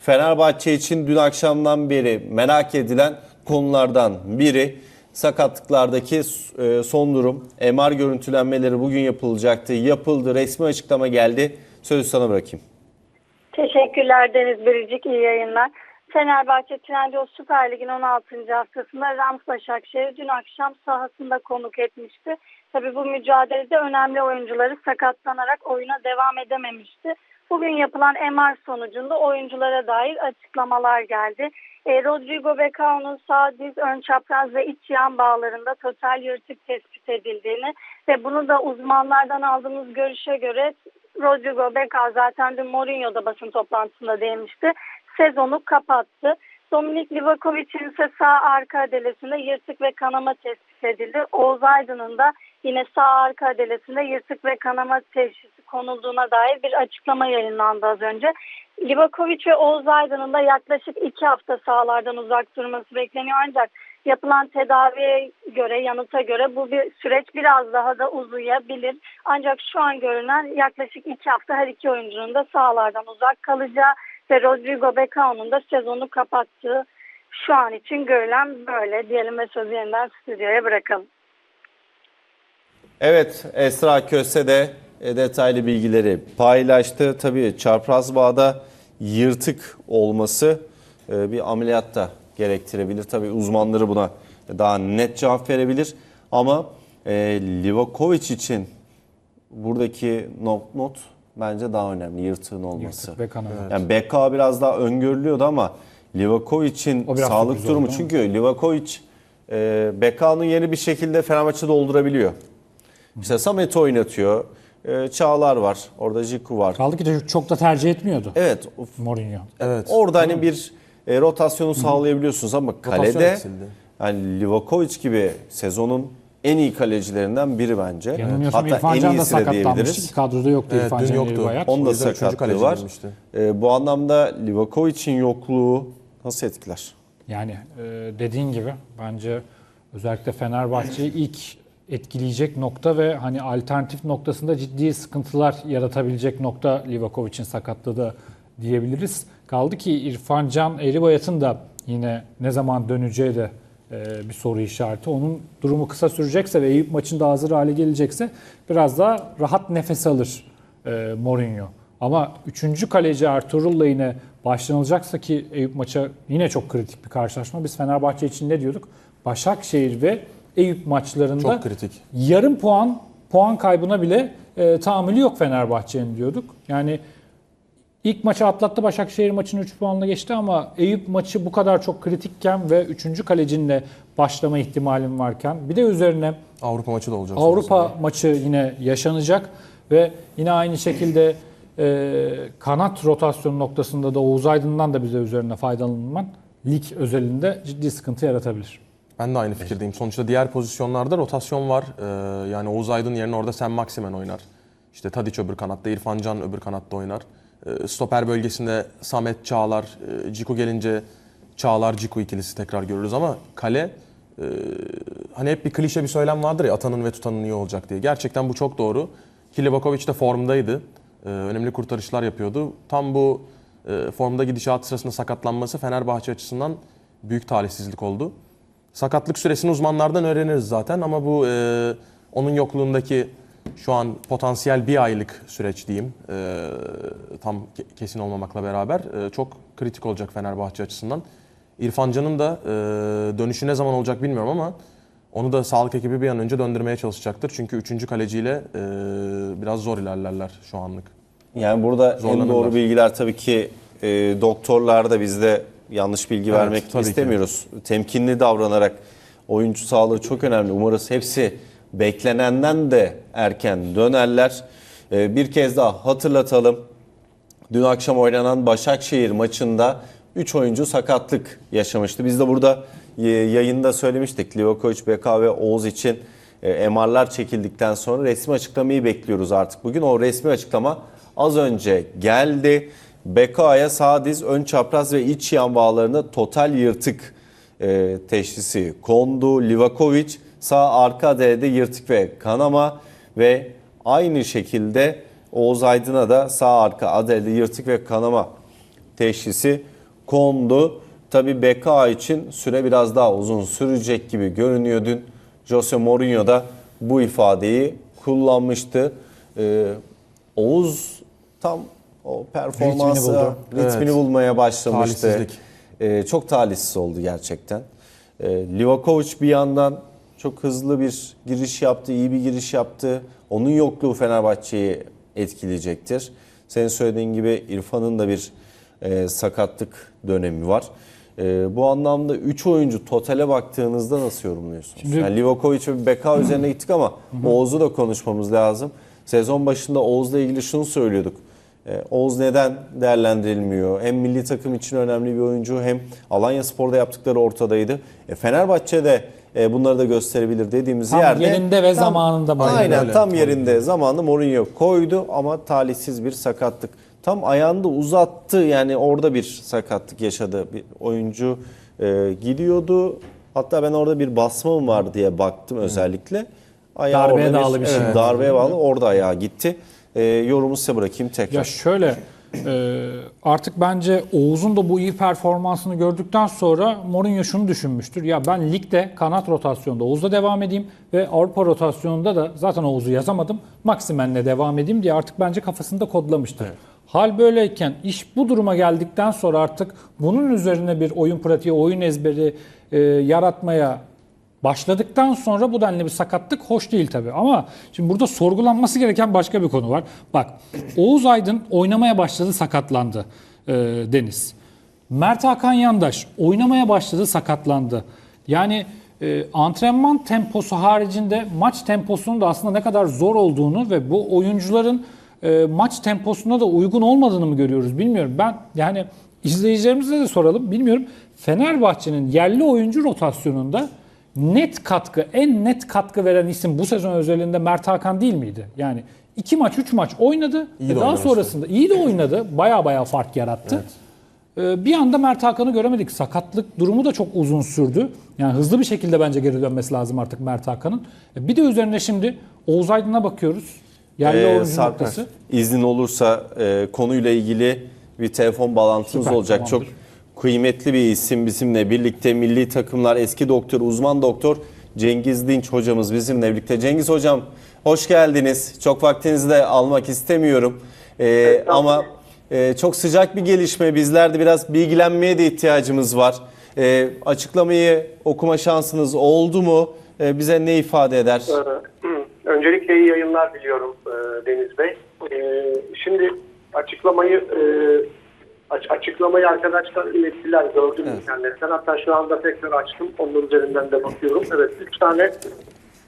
Fenerbahçe için dün akşamdan beri merak edilen konulardan biri sakatlıklardaki e, son durum. MR görüntülenmeleri bugün yapılacaktı. Yapıldı. Resmi açıklama geldi. Sözü sana bırakayım. Teşekkürler Deniz Biricik. iyi yayınlar. Fenerbahçe Trendyol Süper Lig'in 16. haftasında Rams Başakşehir dün akşam sahasında konuk etmişti. Tabii bu mücadelede önemli oyuncuları sakatlanarak oyuna devam edememişti. Bugün yapılan MR sonucunda oyunculara dair açıklamalar geldi. E, Rodrigo Becao'nun sağ diz, ön çapraz ve iç yan bağlarında total yırtık tespit edildiğini ve bunu da uzmanlardan aldığımız görüşe göre Rodrigo Becao zaten dün Mourinho'da basın toplantısında değinmişti. Sezonu kapattı. Dominik Livakovic'in ise sağ arka adelesinde yırtık ve kanama tespit edildi. Oğuz Aydın'ın da yine sağ arka adelesinde yırtık ve kanama teşhisi konulduğuna dair bir açıklama yayınlandı az önce. Livakovic ve Oğuz Aydın'ın da yaklaşık iki hafta sahalardan uzak durması bekleniyor ancak yapılan tedaviye göre, yanıta göre bu bir süreç biraz daha da uzayabilir. Ancak şu an görünen yaklaşık iki hafta her iki oyuncunun da sahalardan uzak kalacağı ve Rodrigo Becao'nun da sezonu kapattığı şu an için görülen böyle diyelim ve sözü yeniden stüdyoya bırakalım. Evet Esra Köse de e, detaylı bilgileri paylaştı. Tabii çapraz bağda yırtık olması e, bir ameliyat da gerektirebilir. Tabii uzmanları buna daha net cevap verebilir. Ama e, Livakovic için buradaki not, not bence daha önemli yırtığın olması. Yırtık ve kanama. Yani BK biraz daha öngörülüyordu ama Livakovic'in sağlık durumu oldu, çünkü Livakovic e, BK'nın yeri bir şekilde Fenerbahçe doldurabiliyor. İşte Samet'i oynatıyor. E, Çağlar var. Orada Jiku var. Kaldı ki de çok da tercih etmiyordu Evet. Mourinho. Evet. Orada hani bir e, rotasyonu sağlayabiliyorsunuz ama kalede eksildi. yani Livakovic gibi sezonun en iyi kalecilerinden biri bence. Yanılmıyorsam Hatta İrfan en Can da iyisi de sakatlanmıştı. diyebiliriz. Kadroda yoktu Evet, İrfan dün Can yoktu. Yılbayat. Onun da yüzden üçüncü sakatlığı kaleci var. girmişti. E, bu anlamda Livakovic'in yokluğu nasıl etkiler? Yani e, dediğin gibi bence özellikle Fenerbahçe'yi ilk etkileyecek nokta ve hani alternatif noktasında ciddi sıkıntılar yaratabilecek nokta Livakovic'in sakatlığı da diyebiliriz. Kaldı ki İrfan Can Eğribayat'ın da yine ne zaman döneceği de e, bir soru işareti. Onun durumu kısa sürecekse ve Eyüp maçında hazır hale gelecekse biraz daha rahat nefes alır e, Mourinho. Ama üçüncü kaleci Ertuğrul'la yine başlanılacaksa ki Eyüp maça yine çok kritik bir karşılaşma. Biz Fenerbahçe için ne diyorduk? Başakşehir ve Eyüp maçlarında Çok kritik. yarım puan puan kaybına bile e, tahammülü yok Fenerbahçe'nin diyorduk. Yani ilk maçı atlattı Başakşehir maçını 3 puanla geçti ama Eyüp maçı bu kadar çok kritikken ve 3. kalecinle başlama ihtimalim varken bir de üzerine Avrupa maçı da olacak. Avrupa sonrasında. maçı yine yaşanacak ve yine aynı şekilde e, kanat rotasyonu noktasında da Oğuz Aydın'dan da bize üzerine faydalanman lig özelinde ciddi sıkıntı yaratabilir. Ben de aynı fikirdeyim. Sonuçta diğer pozisyonlarda rotasyon var. Ee, yani Oğuz Aydın yerine orada Sen Maximen oynar. İşte Tadiç öbür kanatta, İrfan Can öbür kanatta oynar. Ee, stoper bölgesinde Samet Çağlar, e, Ciku gelince Çağlar Ciku ikilisi tekrar görürüz ama kale e, hani hep bir klişe bir söylem vardır ya atanın ve tutanın iyi olacak diye. Gerçekten bu çok doğru. Ki Livakovic de formdaydı. Ee, önemli kurtarışlar yapıyordu. Tam bu e, formda gidişat sırasında sakatlanması Fenerbahçe açısından büyük talihsizlik oldu. Sakatlık süresini uzmanlardan öğreniriz zaten ama bu e, onun yokluğundaki şu an potansiyel bir aylık süreç diyeyim e, tam ke- kesin olmamakla beraber e, çok kritik olacak Fenerbahçe açısından. İrfan Can'ın da e, dönüşü ne zaman olacak bilmiyorum ama onu da sağlık ekibi bir an önce döndürmeye çalışacaktır. Çünkü üçüncü kaleciyle e, biraz zor ilerlerler şu anlık. Yani burada en doğru bilgiler tabii ki e, doktorlar da bizde yanlış bilgi Evet, vermek tabii ki. istemiyoruz. Temkinli davranarak oyuncu sağlığı çok önemli. Umarız hepsi beklenenden de erken dönerler. E, bir kez daha hatırlatalım. Dün akşam oynanan Başakşehir maçında 3 oyuncu sakatlık yaşamıştı. Biz de burada e, yayında söylemiştik. Livakovic, BK ve Oğuz için e, MR'lar çekildikten sonra resmi açıklamayı bekliyoruz artık. Bugün o resmi açıklama az önce geldi. BK'ya sağ diz, ön çapraz ve iç yan bağlarında total yırtık e, teşhisi kondu. Livakovic sağ arka derede yırtık ve kanama ve aynı şekilde Oğuz Aydın'a da sağ arka adelede yırtık ve kanama teşhisi kondu. Tabi BK için süre biraz daha uzun sürecek gibi görünüyor dün. Jose Mourinho da bu ifadeyi kullanmıştı. Ee, Oğuz tam o performansı buldu. ritmini, Evet. bulmaya başlamıştı. Talihsizlik. Ee, çok talihsiz oldu gerçekten. Ee, Livakovic bir yandan çok hızlı bir giriş yaptı, iyi bir giriş yaptı. Onun yokluğu Fenerbahçe'yi etkileyecektir. Senin söylediğin gibi İrfan'ın da bir e, sakatlık dönemi var. E, bu anlamda 3 oyuncu totale baktığınızda nasıl yorumluyorsunuz? Şimdi- yani Livakovic ve Beka üzerine gittik ama Oğuz'u da konuşmamız lazım. Sezon başında Oğuz'la ilgili şunu söylüyorduk. E, Oğuz neden değerlendirilmiyor? Hem milli takım için önemli bir oyuncu hem Alanya Spor'da yaptıkları ortadaydı. E, Fenerbahçe'de e, bunları da gösterebilir dediğimiz Tam yerde. yerinde ve zamanında Mourinho. Aynen öyle. tam yerinde zamanında Mourinho koydu ama talihsiz bir sakatlık. Tam ayağını da uzattı yani orada bir sakatlık yaşadı. Bir oyuncu e, gidiyordu. Hatta ben orada bir basma mı var diye baktım özellikle. Ayağı Darbeye bağlı bir şey. Evet, Darbeye bağlı orada ayağı gitti. E, yorumu size bırakayım tekrar. Ya şöyle e, artık bence Oğuz'un da bu iyi performansını gördükten sonra Mourinho şunu düşünmüştür. Ya ben ligde kanat rotasyonda Oğuz'la devam edeyim ve Avrupa rotasyonunda da zaten Oğuz'u yazamadım. Maximen'le devam edeyim diye artık bence kafasında kodlamıştır. Hal böyleyken iş bu duruma geldikten sonra artık bunun üzerine bir oyun pratiği, oyun ezberi e, yaratmaya başladıktan sonra bu denli bir sakatlık hoş değil tabii. Ama şimdi burada sorgulanması gereken başka bir konu var. Bak Oğuz Aydın oynamaya başladı sakatlandı e, Deniz. Mert Hakan Yandaş oynamaya başladı sakatlandı. Yani e, antrenman temposu haricinde maç temposunun da aslında ne kadar zor olduğunu ve bu oyuncuların e, maç temposuna da uygun olmadığını mı görüyoruz bilmiyorum. Ben yani izleyicilerimize de soralım bilmiyorum. Fenerbahçe'nin yerli oyuncu rotasyonunda net katkı, en net katkı veren isim bu sezon özelinde Mert Hakan değil miydi? Yani iki maç, üç maç oynadı. İyi de daha oynamıştı. sonrasında iyi de oynadı. Baya baya fark yarattı. Ee, Bir anda Mert Hakan'ı göremedik. Sakatlık durumu da çok uzun sürdü. Yani hızlı bir şekilde bence geri dönmesi lazım artık Mert Hakan'ın. E, Bir de üzerine şimdi Oğuz Aydın'a bakıyoruz. Yerli Ee, oyuncu Sarper, noktası. iznin olursa e, konuyla ilgili bir telefon bağlantımız Süper, olacak. tamamdır. Kıymetli bir isim bizimle birlikte milli takımlar eski doktor, uzman doktor Cengiz Dinç hocamız bizimle birlikte. Cengiz hocam hoş geldiniz. Çok vaktinizi de almak istemiyorum. Ee, ama e, çok sıcak bir gelişme. Bizler de biraz bilgilenmeye de ihtiyacımız var. Ee, açıklamayı okuma şansınız oldu mu? Ee, bize ne ifade eder? Ee, Öncelikle iyi yayınlar diliyorum e, Deniz Bey. Ee, Şimdi açıklamayı e, açıklamayı arkadaşlar ilettiler gördüm internetten. Hatta şu anda tekrar açtım. Onun üzerinden de bakıyorum. Evet üç tane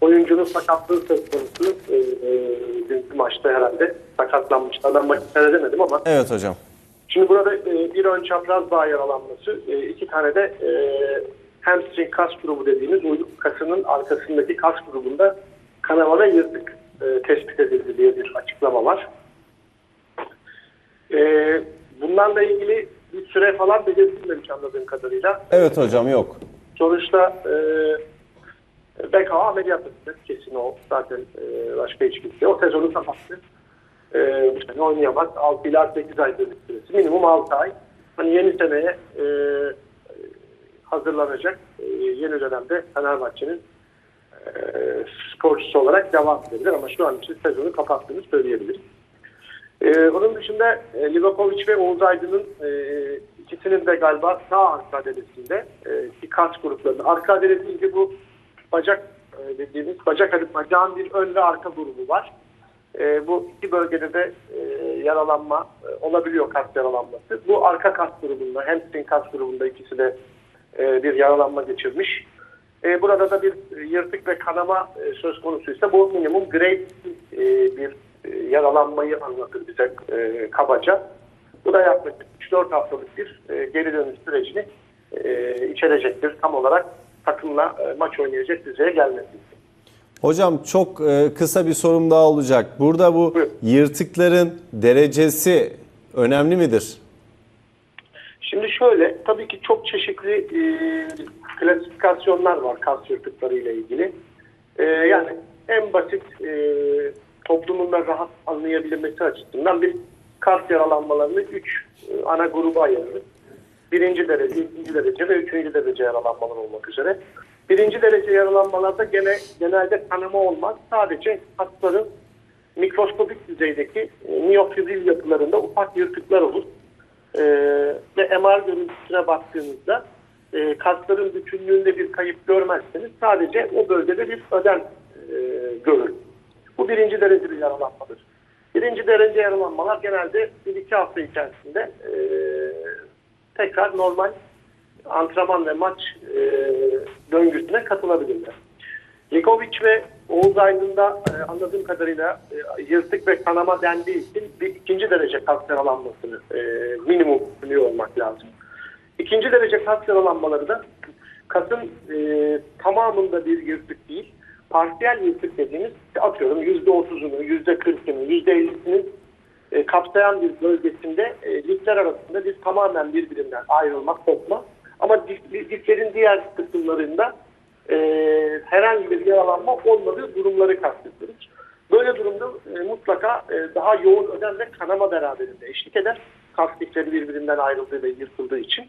oyuncunun sakatlığı söz konusu. E, e, dünkü maçta herhalde sakatlanmışlar. Ben maçı seyredemedim ama Evet hocam. Şimdi burada e, bir ön çapraz bağ yaralanması, e, iki tane de e, hamstring kas grubu dediğimiz uyluk kasının arkasındaki kas grubunda kanama ve yırtık e, tespit edildi diye bir açıklama var. E, bunlarla ilgili bir süre falan belirtilmemiş anladığım kadarıyla. Evet hocam yok. Sonuçta e, BK ameliyat etti. Kesin o zaten e, başka hiç kimse. O sezonu kapattı. E, bu sene oynayamaz. 6 ila 8 ay bir süresi. Minimum 6 ay. Hani yeni seneye e, hazırlanacak. E, yeni dönemde Fenerbahçe'nin e, sporcusu olarak devam edebilir. Ama şu an için sezonu kapattığını söyleyebiliriz. Ee, onun dışında e, Livakovic ve Oğuz Aydın'ın e, ikisinin de galiba sağ arka adresinde e, kas gruplarında. Arka adresi deyince bu bacak e, dediğimiz bacak adı bacağın bir ön ve arka grubu var. E, bu iki bölgede de e, yaralanma e, olabiliyor kas yaralanması. Bu arka kas grubunda, hamstring kas grubunda ikisi de e, bir yaralanma geçirmiş. E, burada da bir yırtık ve kanama e, söz konusuysa bu minimum grade e, bir e, yaralanmayı anlatır bize e, kabaca. Bu da yaklaşık 3-4 haftalık bir e, geri dönüş sürecini e, içerecektir. Tam olarak takımla e, maç oynayacak düzeye gelmesi. Hocam çok e, kısa bir sorum daha olacak. Burada bu Buyurun. yırtıkların derecesi önemli midir? Şimdi şöyle, tabii ki çok çeşitli e, klasifikasyonlar var kas yırtıkları ile ilgili. E, yani en basit e, toplumun da rahat anlayabilmesi açısından bir kas yaralanmalarını 3 ana gruba ayırırız. Birinci derece, ikinci derece ve üçüncü derece yaralanmalar olmak üzere. Birinci derece yaralanmalarda gene, genelde kanama olmaz. Sadece hastaların mikroskopik düzeydeki e, miyofibril yapılarında ufak yırtıklar olur. Ee, ve MR görüntüsüne baktığınızda e, kasların bütünlüğünde bir kayıp görmezseniz sadece o bölgede bir ödem e, görülür. Bu birinci dereceli yaralanmadır. Birinci derece yaralanmalar genelde 1-2 hafta içerisinde e, tekrar normal antrenman ve maç e, döngüsüne katılabilirler. Likovic ve Oğuz Aydın'da e, anladığım kadarıyla e, yırtık ve kanama dendiği için bir ikinci derece kas yaralanmasını e, minimum biliyor olmak lazım. İkinci derece kas yaralanmaları da kasın e, tamamında bir yırtık değil, parsiyel yırtık dediğimiz atıyorum %30'unu, %40'ını, %50'sini e, kapsayan bir bölgesinde e, lifler arasında bir tamamen birbirinden ayrılma, kopma. Ama liflerin diğer kısımlarında e, herhangi bir yaralanma olmadığı durumları kastediyoruz. Böyle durumda e, mutlaka e, daha yoğun ödem ve kanama beraberinde eşlik eder. Kas lifleri birbirinden ayrıldığı ve yırtıldığı için.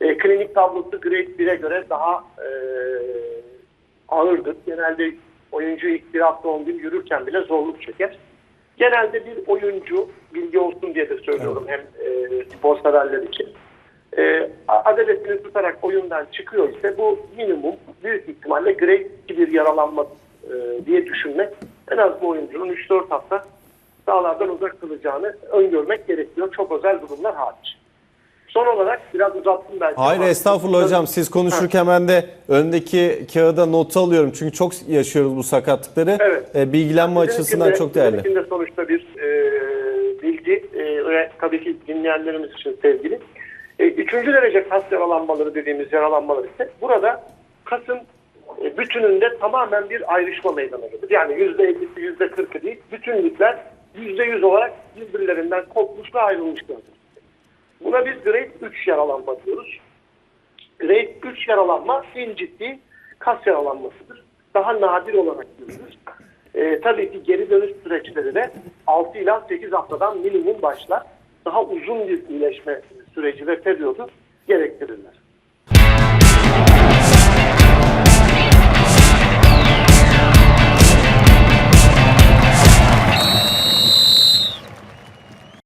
E, klinik tablosu grade 1'e göre daha e, ağırdır. Genelde oyuncu ilk bir hafta 10 gün yürürken bile zorluk çeker. Genelde bir oyuncu, bilgi olsun diye de söylüyorum hem e, spor severler için. E, adaletini tutarak oyundan çıkıyor ise bu minimum büyük ihtimalle grade 2 bir yaralanma e, diye düşünmek en az bu oyuncunun 3-4 hafta sahalardan uzak kalacağını öngörmek gerekiyor. Çok özel durumlar hariç. Son olarak biraz uzattım belki. Hayır ama- estağfurullah hocam siz konuşurken ben de öndeki kağıda not alıyorum. Çünkü çok yaşıyoruz bu sakatlıkları. Evet. E, bilgilenme Bizimkinde- açısından çok değerli. bizimkinde sonuçta bir e, bilgi e, ve tabii ki dinleyenlerimiz için sevgili. E, üçüncü derece kas yaralanmaları dediğimiz yaralanmalar ise burada kasın e, bütününde tamamen bir ayrışma meydana gelir. Yani yüzde ellisi, yüzde kırkı değil, bütünlükler yüzde yüz olarak birbirlerinden kopmuş ve ayrılmışlardır. Buna biz grade 3 yaralanma diyoruz. Grade 3 yaralanma en ciddi kas yaralanmasıdır. Daha nadir olarak görülür. Ee, tabii ki geri dönüş süreçleri de 6 ila 8 haftadan minimum başlar. Daha uzun bir iyileşme süreci ve periyodu gerektirirler.